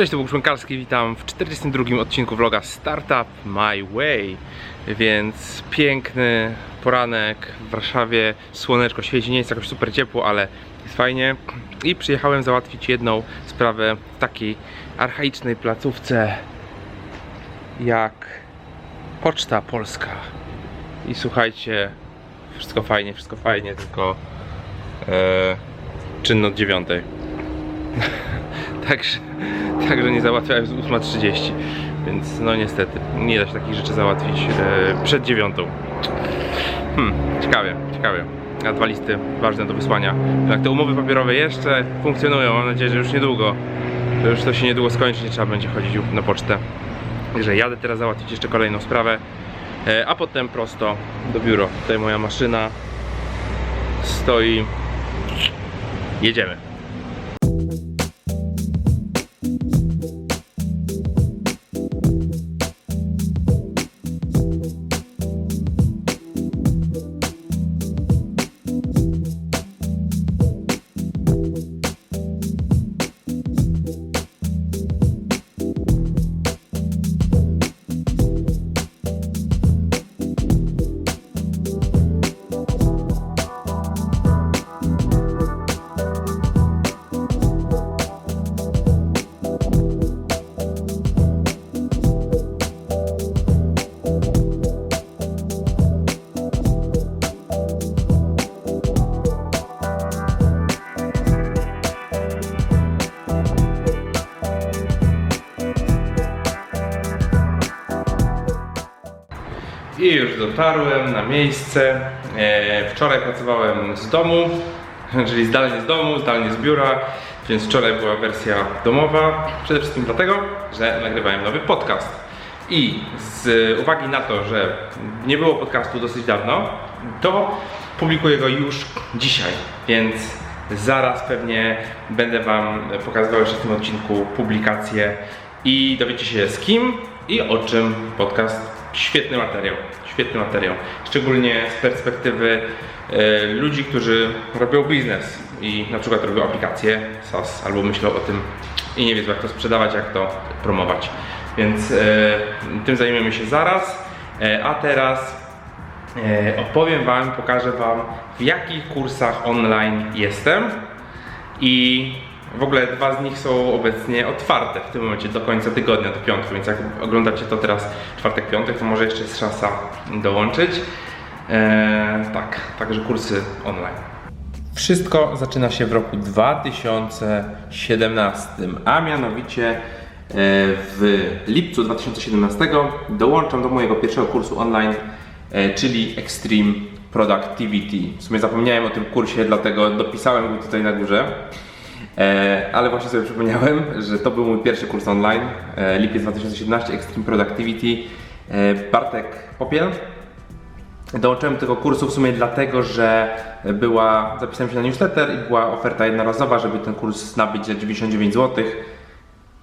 Cześć, to był Szmękalski, witam w 42 odcinku vloga Startup My Way. Więc piękny poranek w Warszawie, słoneczko świeci, nie jest jakoś super ciepło, ale jest fajnie. I przyjechałem załatwić jedną sprawę w takiej archaicznej placówce jak Poczta Polska. I słuchajcie, wszystko fajnie, wszystko fajnie, tylko e, czynno od dziewiątej. Także, także nie załatwiałem z 8.30, więc no niestety nie da się takich rzeczy załatwić e, przed dziewiątą. Hmm, ciekawie, ciekawie. A dwa listy ważne do wysłania. Jak te umowy papierowe jeszcze funkcjonują, mam nadzieję, że już niedługo, że już to się niedługo skończy, nie trzeba będzie chodzić na pocztę. Także jadę teraz załatwić jeszcze kolejną sprawę, e, a potem prosto do biuro. Tutaj moja maszyna stoi. Jedziemy. Dotarłem na miejsce. E, wczoraj pracowałem z domu, czyli zdalnie z domu, zdalnie z biura, więc wczoraj była wersja domowa. Przede wszystkim dlatego, że nagrywałem nowy podcast. I z uwagi na to, że nie było podcastu dosyć dawno, to publikuję go już dzisiaj, więc zaraz pewnie będę Wam pokazywał jeszcze w tym odcinku publikację i dowiecie się z kim i o czym podcast. Świetny materiał, świetny materiał. Szczególnie z perspektywy e, ludzi, którzy robią biznes i na przykład robią aplikacje SaaS albo myślą o tym i nie wiedzą jak to sprzedawać, jak to promować. Więc e, tym zajmiemy się zaraz. E, a teraz opowiem Wam, pokażę Wam w jakich kursach online jestem i w ogóle dwa z nich są obecnie otwarte w tym momencie do końca tygodnia, do piątku, więc jak oglądacie to teraz czwartek, piątek, to może jeszcze jest szansa dołączyć. Eee, tak, także kursy online. Wszystko zaczyna się w roku 2017, a mianowicie e, w lipcu 2017 dołączam do mojego pierwszego kursu online, e, czyli Extreme Productivity. W sumie zapomniałem o tym kursie, dlatego dopisałem go tutaj na górze. E, ale właśnie sobie przypomniałem, że to był mój pierwszy kurs online, e, lipiec 2017, Extreme Productivity. E, Bartek Popiel. Dołączyłem do tego kursu w sumie dlatego, że była, zapisałem się na newsletter i była oferta jednorazowa, żeby ten kurs nabyć za 99 zł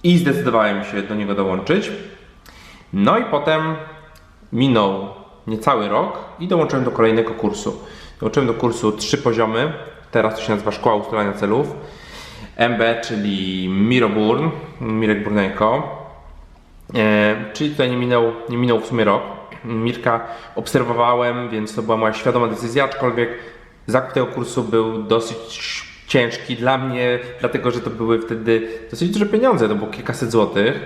i zdecydowałem się do niego dołączyć. No i potem minął niecały rok i dołączyłem do kolejnego kursu. Dołączyłem do kursu trzy poziomy, teraz to się nazywa Szkoła Ustalania Celów. MB, czyli Miro Burn, Mirek Burnejko. E, czyli tutaj nie minął, nie minął w sumie rok. Mirka obserwowałem, więc to była moja świadoma decyzja, aczkolwiek zakup tego kursu był dosyć ciężki dla mnie, dlatego że to były wtedy dosyć duże pieniądze, to było kilkaset złotych,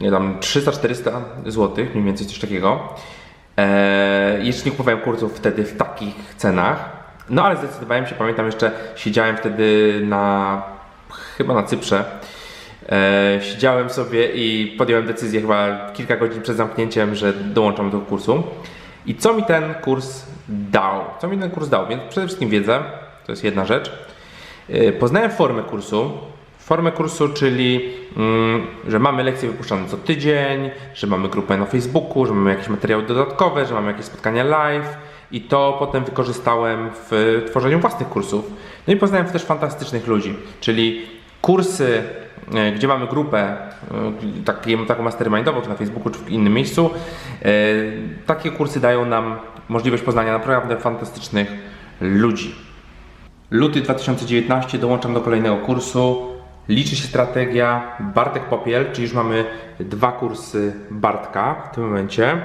nie, tam 300-400 złotych, mniej więcej coś takiego. E, jeszcze nie kupowałem kursów wtedy w takich cenach. No ale zdecydowałem się, pamiętam jeszcze, siedziałem wtedy na chyba na Cyprze. E, siedziałem sobie i podjąłem decyzję chyba kilka godzin przed zamknięciem, że dołączam do kursu. I co mi ten kurs dał? Co mi ten kurs dał? Więc przede wszystkim wiedzę, to jest jedna rzecz. E, poznałem formę kursu. Formę kursu, czyli mm, że mamy lekcje wypuszczane co tydzień, że mamy grupę na Facebooku, że mamy jakieś materiały dodatkowe, że mamy jakieś spotkania live i to potem wykorzystałem w tworzeniu własnych kursów. No i poznałem też fantastycznych ludzi, czyli kursy, e, gdzie mamy grupę, e, taki, taką mastermindową, czy na Facebooku, czy w innym miejscu. e, Takie kursy dają nam możliwość poznania naprawdę fantastycznych ludzi. Luty 2019 dołączam do kolejnego kursu Liczy się strategia Bartek Popiel, czyli już mamy dwa kursy Bartka w tym momencie.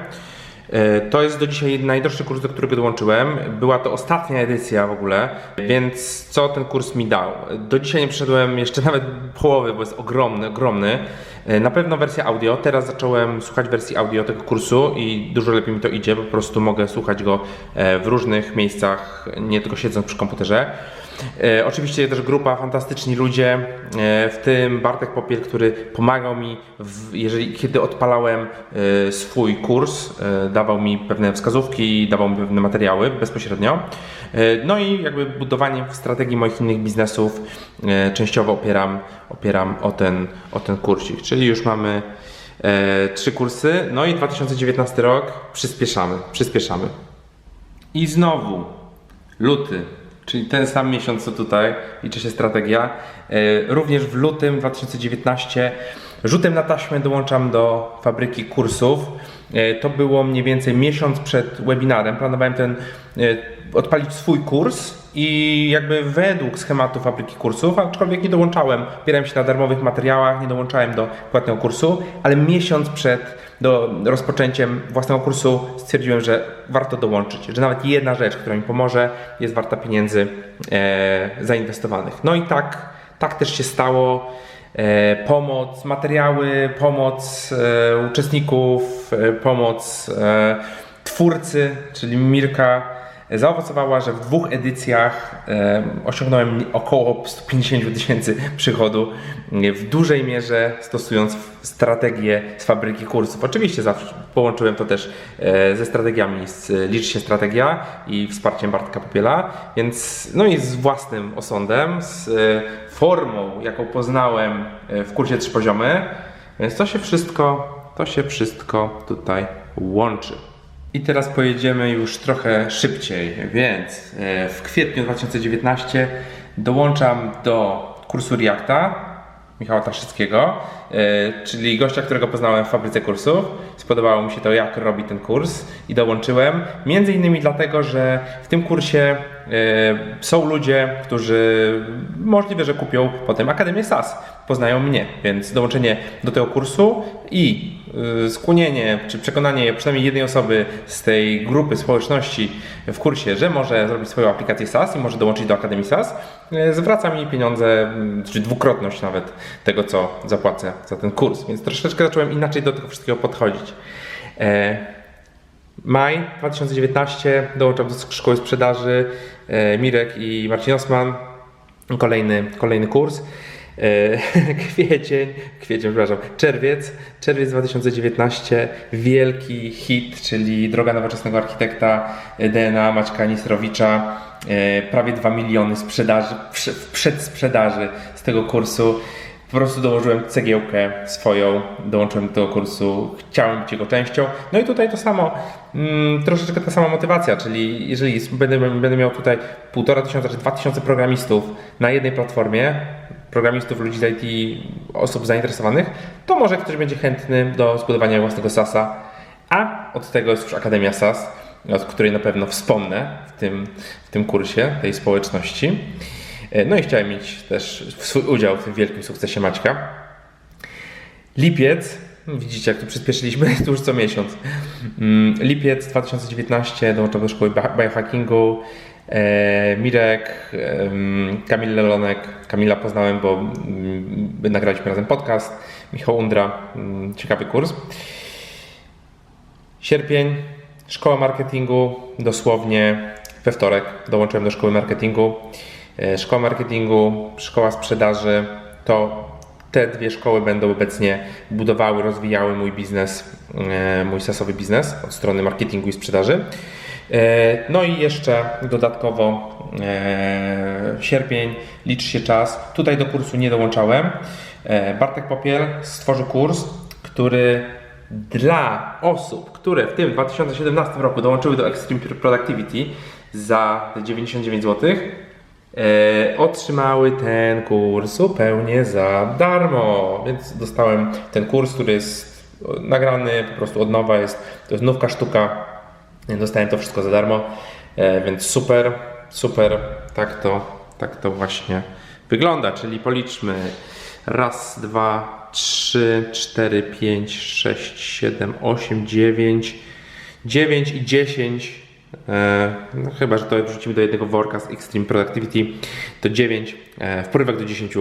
E, To jest do dzisiaj najdroższy kurs, do którego dołączyłem. Była to ostatnia edycja w ogóle, więc co ten kurs mi dał? Do dzisiaj nie przeszedłem jeszcze nawet połowy, bo jest ogromny, ogromny. E, Na pewno wersja audio. Teraz zacząłem słuchać wersji audio tego kursu i dużo lepiej mi to idzie. Po prostu mogę słuchać go e, w różnych miejscach, nie tylko siedząc przy komputerze. E, oczywiście też grupa, fantastyczni ludzie, e, w tym Bartek Popiel, który pomagał mi, w, jeżeli, kiedy odpalałem e, swój kurs, e, dawał mi pewne wskazówki, dawał mi pewne materiały bezpośrednio. E, no i jakby budowanie strategii moich innych biznesów e, częściowo opieram, opieram o, ten, o ten kursik, czyli już mamy e, trzy kursy, no i 2019 rok przyspieszamy, przyspieszamy. I znowu luty, czyli ten sam miesiąc co tutaj, liczy się strategia. E, Również w lutym 2019 rzutem na taśmę dołączam do fabryki kursów. E, To było mniej więcej miesiąc przed webinarem. Planowałem ten e, odpalić swój kurs i jakby według schematu fabryki kursów, aczkolwiek nie dołączałem, opierałem się na darmowych materiałach, nie dołączałem do płatnego kursu, ale miesiąc przed do rozpoczęciem własnego kursu stwierdziłem, że warto dołączyć, że nawet jedna rzecz, która mi pomoże, jest warta pieniędzy e, zainwestowanych. No i tak, tak też się stało. E, pomoc, materiały, pomoc e, uczestników, e, pomoc twórcy, czyli Mirka, zaowocowała, że w dwóch edycjach osiągnąłem około 150 tysięcy przychodu, w dużej mierze stosując strategię z fabryki kursów. Oczywiście zawsze połączyłem to też e, ze strategiami z Liczy się strategia i wsparciem Bartka Popiela, więc no i z własnym osądem, z e, formą, jaką poznałem e, w kursie trzy poziomy, więc to się wszystko, to się wszystko tutaj łączy. I teraz pojedziemy już trochę szybciej, więc e, w kwietniu 2019 dołączam do kursu Reacta Michała Taszyckiego, e, czyli gościa, którego poznałem w fabryce kursów. Spodobało mi się to, jak robi ten kurs i dołączyłem. Między innymi dlatego, że w tym kursie są ludzie, którzy możliwe, że kupią potem Akademię SAS, poznają mnie, więc dołączenie do tego kursu i y, skłonienie czy przekonanie przynajmniej jednej osoby z tej grupy społeczności w kursie, że może zrobić swoją aplikację SaaS i może dołączyć do Akademii SaaS, y, zwraca mi pieniądze, mm, czy dwukrotność nawet tego, co zapłacę za ten kurs. Więc troszeczkę zacząłem inaczej do tego wszystkiego podchodzić. Maj 2019 dołączam do szkoły sprzedaży e, Mirek i Marcin Osman. Kolejny, kolejny kurs. E, Kwiecień, kwiecień, przepraszam, czerwiec, czerwiec 2019, wielki hit, czyli Droga Nowoczesnego Architekta e, DNA Maćka Nisrowicza, prawie 2 miliony sprzedaży, przedsprzedaży z tego kursu. Po prostu dołożyłem cegiełkę swoją, dołączyłem do kursu, chciałem być jego częścią. No i tutaj to samo, mm, troszeczkę ta sama motywacja, czyli jeżeli będę, będę miał tutaj półtora tysiąca czy dwa tysiące programistów na jednej platformie, programistów, ludzi z IT, osób zainteresowanych, to może ktoś będzie chętny do zbudowania własnego SaaS-a, a od tego jest już Akademia SaaS, od której na pewno wspomnę w tym, w tym kursie, tej społeczności. E, No i chciałem mieć też swój udział w tym wielkim sukcesie Maćka. Lipiec, widzicie jak tu przyspieszyliśmy, już co miesiąc. Mm, Lipiec 2019 dołączam do szkoły bio- biohackingu. E, Mirek, Kamil Lelonek, Kamila poznałem, bo mm, nagraliśmy razem podcast. Michał Undra, mm, ciekawy kurs. Sierpień, szkoła marketingu, dosłownie we wtorek dołączyłem do szkoły marketingu. E, Szkoła marketingu, szkoła sprzedaży to te dwie szkoły będą obecnie budowały, rozwijały mój biznes, e, mój sasowy biznes od strony marketingu i sprzedaży. E, No i jeszcze dodatkowo sierpień, liczy się czas. Tutaj do kursu nie dołączałem. Bartek Popiel stworzył kurs, który dla osób, które w tym 2017 roku dołączyły do Extreme Productivity za 99 zł, e, otrzymały ten kurs zupełnie za darmo. Więc dostałem ten kurs, który jest e, nagrany po prostu od nowa, jest, to jest nówka sztuka. Dostałem to wszystko za darmo, e, więc super, super, tak to, tak to właśnie wygląda. Czyli policzmy raz, dwa, 3, 4, 5, 6, 7, 8, 9, 9 i 10 no chyba, że to wrzucimy do jednego worka z Extreme Productivity, to 9 e, w porywach do 10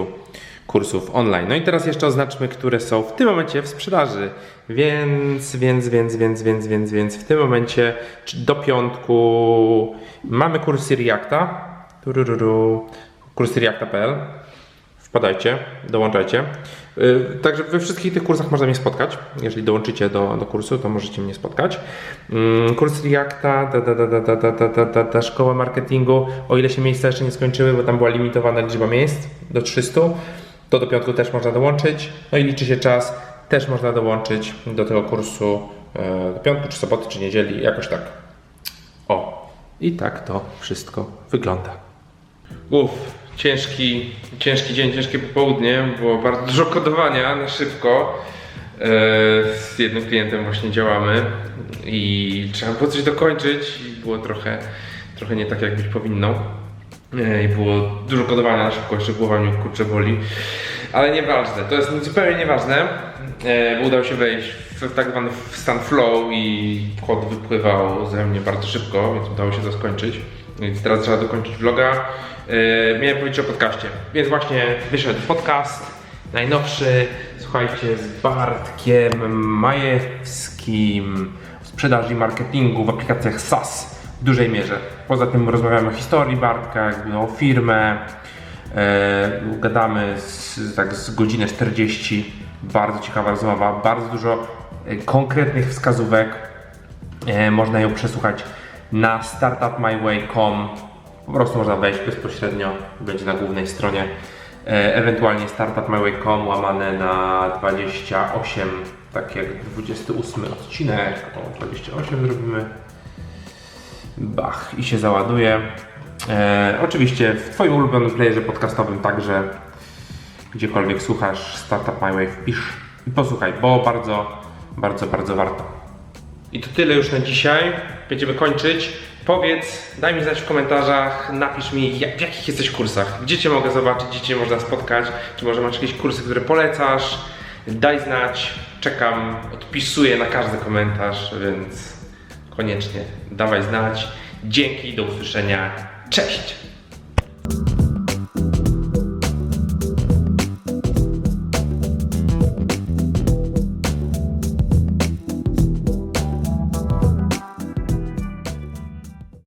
kursów online. No i teraz jeszcze oznaczmy, które są w tym momencie w sprzedaży. Więc, więc, więc, więc, więc, więc, więc w tym momencie do piątku mamy kursy Reacta. Turururu, kursy Reacta.pl. Wpadajcie, dołączajcie. Yy, Także we wszystkich tych kursach można mnie spotkać. Jeżeli dołączycie do, do kursu, to możecie mnie spotkać. Yy, Kurs Reacta, da, da, da, da, da, da, da, da, da, szkoła marketingu, o ile się miejsca jeszcze nie skończyły, bo tam była limitowana liczba miejsc do 300, to do piątku też można dołączyć. No i liczy się czas, też można dołączyć do tego kursu yy, do piątku, czy soboty, czy niedzieli, jakoś tak. O, i tak to wszystko wygląda. Uff, ciężki, ciężki dzień, ciężkie popołudnie. Było bardzo dużo kodowania na szybko. E, Z jednym klientem właśnie działamy i trzeba było coś dokończyć i było trochę, trochę nie tak jak być powinno. E, I było dużo kodowania na szybko, jeszcze głowa mnie kurczę boli. Ale nieważne, to jest zupełnie nieważne, e, bo udało się wejść w tak zwany stan flow i kod wypływał ze mnie bardzo szybko, więc udało się to skończyć. Więc teraz trzeba dokończyć vloga. E, Miałem powiedzieć o podcaście, więc właśnie wyszedł podcast najnowszy, słuchajcie, z Bartkiem Majewskim w sprzedaży i marketingu w aplikacjach SaaS w dużej mierze. Poza tym rozmawiamy o historii Bartka, jakby o firmę, E, gadamy z, tak z godzinę 40. Bardzo ciekawa rozmowa, bardzo dużo e, konkretnych wskazówek. Można ją przesłuchać na startupmyway.com. Po prostu można wejść bezpośrednio, będzie na głównej stronie. E, ewentualnie startupmyway.com łamane na 28, tak jak 28 odcinek. O, 28 zrobimy. Bach i się załaduje. E, oczywiście w Twoim ulubionym playerze podcastowym także gdziekolwiek słuchasz Startup My Way wpisz i posłuchaj, bo bardzo, bardzo, bardzo warto. I to tyle już na dzisiaj. Będziemy kończyć. Powiedz, daj mi znać w komentarzach, napisz mi jak, w jakich jesteś kursach, gdzie Cię mogę zobaczyć, gdzie Cię można spotkać, czy może masz jakieś kursy, które polecasz. Daj znać, czekam, odpisuję na każdy komentarz, więc koniecznie dawaj znać. Dzięki, do usłyszenia. Cześć!